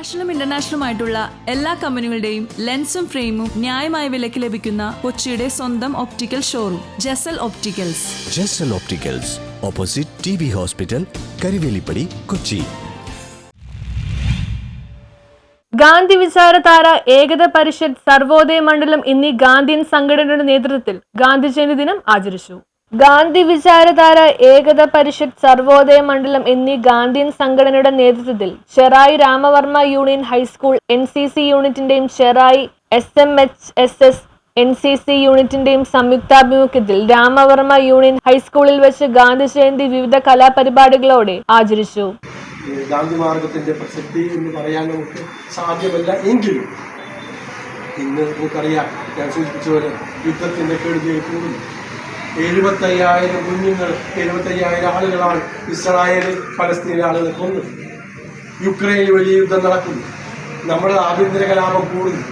നാഷണലും ഇന്റർനാഷണലും ആയിട്ടുള്ള എല്ലാ കമ്പനികളുടെയും ലെൻസും ഫ്രെയിമും ന്യായമായ വിലയ്ക്ക് ലഭിക്കുന്ന കൊച്ചിയുടെ സ്വന്തം optical showroom Jasal opticals Jasal opticals opposite T B hospital Karivelippadi Kochi Gandhi Vicharadhara Ekatha Parishath Sarvodaya Mandalam എന്നീ ഗാന്ധിയൻ സംഘടനയുടെ നേതൃത്വത്തിൽ ഗാന്ധി ജയന്തി ദിനം ആചരിച്ചു. ഗാന്ധി വിചാരധാര ഏകത പരിഷത്ത് സർവോദയ മണ്ഡലം എന്നീ ഗാന്ധിയൻ സംഘടനയുടെ നേതൃത്വത്തിൽ Cherai Ramavarma union high school N C C യൂണിറ്റിന്റെയും Cherai S M H S S N C C യൂണിറ്റിന്റെയും സംയുക്താഭിമുഖ്യത്തിൽ Ramavarma union ഹൈസ്കൂളിൽ വെച്ച് ഗാന്ധി ജയന്തി വിവിധ കലാപരിപാടികളോടെ ആചരിച്ചു. ഗാന്ധി മാർഗത്തിന്റെ പ്രസക്തി എന്ന് പറയാൻ നമുക്ക് സാധ്യമല്ല എങ്കിലും ഇന്ന് നമുക്കറിയാം ഞാൻ സൂചിപ്പിച്ച പോലെ യുദ്ധത്തിന്റെ കെടുതികൾ കൂടുന്നു എഴുപത്തയ്യായിരം കുഞ്ഞുങ്ങൾ എഴുപത്തയ്യായിരം ആളുകളാണ് ഇസ്രായേലിൽ പലസ്തീനിലെ ആളുകൾ കൊന്നത്. യുക്രൈനിൽ വലിയ യുദ്ധം നടക്കുന്നു. നമ്മുടെ ആഭ്യന്തര കലാപം കൂടുന്നു.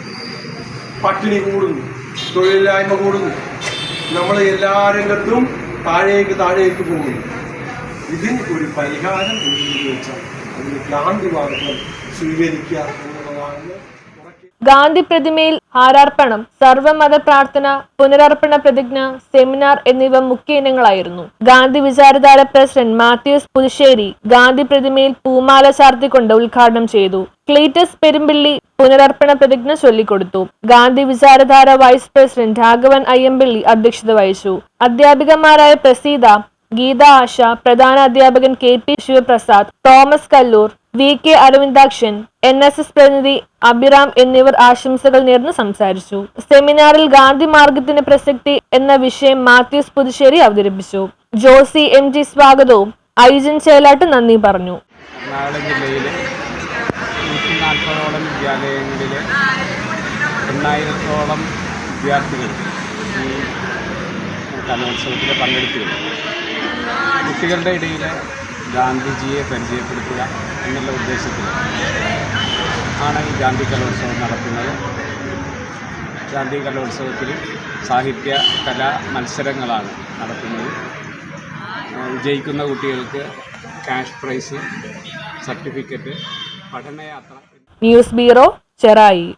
പട്ടിണി കൂടുന്നു. തൊഴിലില്ലായ്മ കൂടുന്നു. നമ്മൾ എല്ലാ രംഗത്തും താഴേക്ക് താഴേക്ക് പോകുന്നു. ഇതിന് ഒരു പരിഹാരം എന്തെന്ന് വെച്ചാൽ അതിന് ക്ലാന്തി മാർഗം സ്വീകരിക്കുക എന്നുള്ളതാണ് ഗാന്ധി പ്രതിമയിൽ ഹാരാർപ്പണം സർവമത പ്രാർത്ഥന പുനരർപ്പണ പ്രതിജ്ഞ സെമിനാർ എന്നിവ മുഖ്യ ഇനങ്ങളായിരുന്നു. ഗാന്ധി വിചാരധാര പ്രസിഡന്റ് മാത്യൂസ് പുതുശ്ശേരി ഗാന്ധി പ്രതിമയിൽ പൂമാല ചാർത്തിക്കൊണ്ട് ഉദ്ഘാടനം ചെയ്തു. ക്ലീറ്റസ് പെരുമ്പിള്ളി പുനരർപ്പണ പ്രതിജ്ഞ ചൊല്ലിക്കൊടുത്തു. ഗാന്ധി വിചാരധാര വൈസ് പ്രസിഡന്റ് രാഘവൻ അയ്യമ്പിള്ളി അധ്യക്ഷത വഹിച്ചു. അധ്യാപികമാരായ പ്രസീത ഗീത ആശ പ്രധാന അധ്യാപകൻ K P Sivaprasad Thomas Kallur V K Aravindakshan N S S പ്രതിനിധി അഭിറാം എന്നിവർ ആശംസകൾ നേർന്ന് സംസാരിച്ചു. സെമിനാറിൽ ഗാന്ധി മാർഗത്തിന്റെ പ്രസക്തി എന്ന വിഷയം മാത്യൂസ് പുതുശ്ശേരി അവതരിപ്പിച്ചു. ജോസി എം ജി സ്വാഗതവും ഐജൻ ചേലാട്ട് നന്ദി പറഞ്ഞു. ജില്ലയിലെ വിദ്യാർത്ഥികൾ ഈ കലോത്സവത്തിൽ പങ്കെടുത്തിരുന്നു. കുട്ടികളുടെ ഇടയിൽ ഗാന്ധിജിയെ പരിചയപ്പെടുത്തുക എന്നുള്ള ഉദ്ദേശത്തിൽ ആണ് ഈ ഗാന്ധി കലോത്സവം നടത്തുന്നത് ഗാന്ധി കലോത്സവത്തിൽ സാഹിത്യ കലാ മത്സരങ്ങളാണ് നടത്തുന്നത് വിജയിക്കുന്ന കുട്ടികൾക്ക് cash prize certificate പഠനയാത്ര. News bureau Cherai.